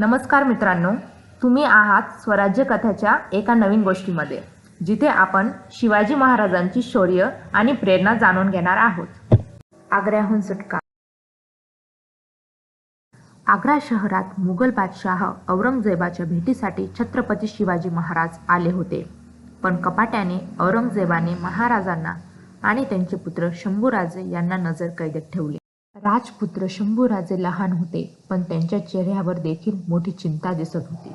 नमस्कार मित्रांनो तुम्ही आहात स्वराज्य कथाच्या एका नवीन गोष्टीमध्ये जिथे आपण शिवाजी महाराजांची शौर्य आणि प्रेरणा जाणून घेणार आहोत. आग्र्याहून सुटका. आग्रा शहरात मुघल बादशाह औरंगजेबाच्या भेटीसाठी छत्रपती शिवाजी महाराज आले होते. पण कपाट्याने औरंगजेबाने महाराजांना आणि त्यांचे पुत्र शंभूराजे यांना नजर कैदेत ठेवले. राजपुत्र शंभूराजे लहान होते पण त्यांच्या चेहऱ्यावर देखील मोठी चिंता दिसत होती.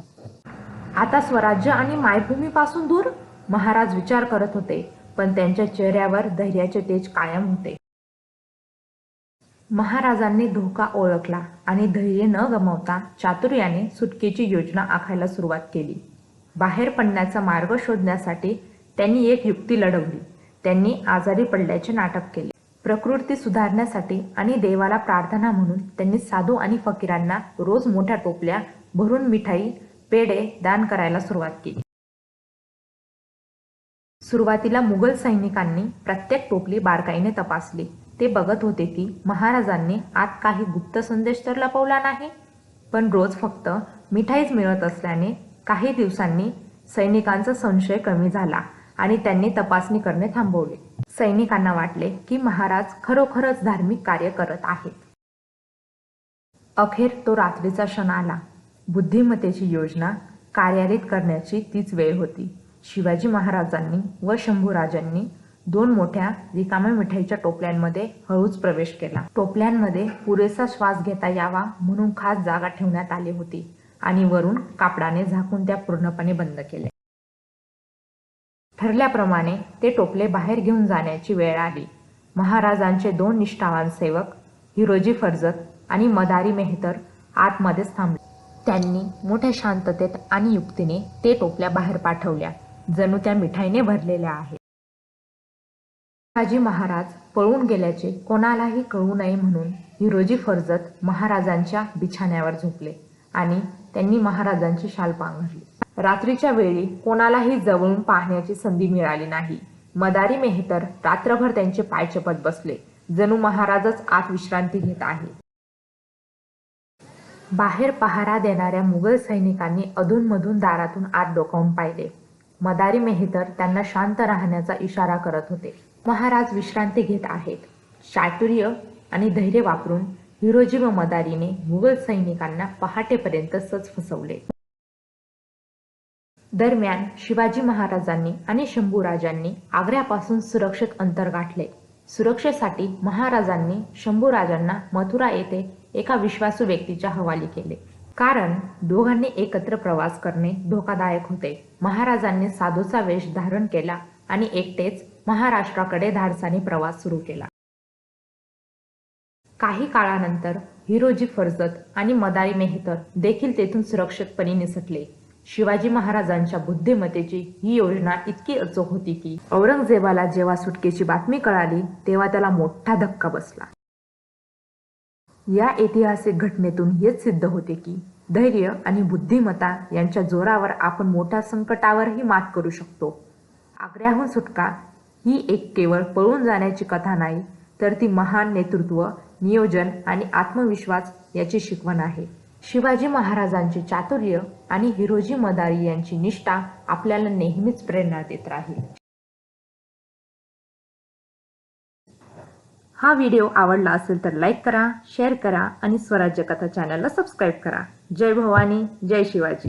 आता स्वराज्य आणि मायभूमीपासून दूर? महाराज विचार करत होते पण त्यांच्या चेहऱ्यावर धैर्याचे तेज कायम होते. महाराजांनी धोका ओळखला आणि धैर्य न गमावता चातुर्याने सुटकेची योजना आखायला सुरुवात केली. बाहेर पडण्याचा मार्ग शोधण्यासाठी त्यांनी एक युक्ती लढवली. त्यांनी आजारी पडल्याचे नाटक केले. प्रकृती सुधारण्यासाठी आणि देवाला प्रार्थना म्हणून त्यांनी साधू आणि फकीरांना रोज मोठ्या टोपल्या भरून मिठाई पेढे दान करायला सुरुवात केली. सुरुवातीला मुघल सैनिकांनी प्रत्येक टोपली बारकाईने तपासली. ते बघत होते की महाराजांनी आत काही गुप्त संदेश तर लपवला नाही पण रोज फक्त मिठाईच मिळत असल्याने काही दिवसांनी सैनिकांचा संशय कमी झाला आणि त्यांनी तपासणी करणे थांबवले. सैनिकांना वाटले की महाराज खरोखरच धार्मिक कार्य करत आहेत. अखेर तो रात्रीचा क्षण आला. बुद्धिमत्तेची योजना कार्यान्वित करण्याची तीच वेळ होती. शिवाजी महाराजांनी व शंभूराजांनी दोन मोठ्या रिकाम्या मिठाईच्या टोपल्यांमध्ये हळूच प्रवेश केला. टोपल्यांमध्ये पुरेसा श्वास घेता यावा म्हणून खास जागा ठेवण्यात आली होती आणि वरून कापडाने झाकून त्या पूर्णपणे बंद केल्या. ठरल्याप्रमाणे ते टोपले बाहेर घेऊन जाण्याची वेळ आली. महाराजांचे दोन निष्ठावान सेवक हिरोजी फर्जत आणि मदारी मेहतर आतमध्येच थांबले. त्यांनी मोठ्या शांततेत आणि युक्तीने ते टोपल्या बाहेर पाठवल्या जणू त्या मिठाईने भरलेल्या आहेत. शिवाजी महाराज पळून गेल्याचे कोणालाही कळू नये म्हणून हिरोजी फर्जत महाराजांच्या बिछाण्यावर झोपले आणि त्यांनी महाराजांची शाल पांघरली. रात्रीच्या वेळी कोणालाही जवळून पाहण्याची संधी मिळाली नाही. मदारी मेहतर रात्रभर त्यांचे पाय चपत बसले. जणू महाराजच आत विश्रांती घेत आहे. बाहेर पहारा देणाऱ्या मुघल सैनिकांनी अधूनमधून दारातून आत डोकावून पाहिले. मदारी मेहतर त्यांना शांत राहण्याचा इशारा करत होते. महाराज विश्रांती घेत आहेत. चातुर्य आणि धैर्य वापरून हिरोजी व मदारीने मुघल सैनिकांना पहाटेपर्यंत सच फसवले. दरम्यान शिवाजी महाराजांनी आणि शंभूराजांनी आग्र्यापासून सुरक्षित अंतर गाठले. सुरक्षेसाठी महाराजांनी शंभूराजांना मथुरा येथे एका विश्वासू व्यक्तीच्या हवाली केले. कारण दोघांनी एकत्र प्रवास करणे धोकादायक होते. महाराजांनी साधूचा वेश धारण केला आणि एकटेच महाराष्ट्राकडे धाडसाने प्रवास सुरू केला. काही काळानंतर हिरोजी फर्जत आणि मदारी मेहतर देखील तेथून सुरक्षितपणे निसटले. शिवाजी महाराजांच्या बुद्धिमत्तेची ही योजना इतकी अचूक होती की औरंगजेबाला जेव्हा सुटकेची बातमी कळाली तेव्हा त्याला मोठा धक्का बसला. या ऐतिहासिक घटनेतून हेच सिद्ध होते की धैर्य आणि बुद्धिमत्ता यांच्या जोरावर आपण मोठ्या संकटावरही मात करू शकतो. आग्र्याहून सुटका ही एक केवळ पळून जाण्याची कथा नाही तर ती महान नेतृत्व नियोजन आणि आत्मविश्वास याची शिकवण आहे. शिवाजी महाराजांचे चातुर्य आणि हिरोजी मदारी यांची निष्ठा आपल्याला नेहमीच प्रेरणा देत राहील. हा व्हिडिओ आवडला असेल तर लाईक करा शेअर करा आणि स्वराज्य कथा चॅनलला सबस्क्राईब करा. जय भवानी जय शिवाजी.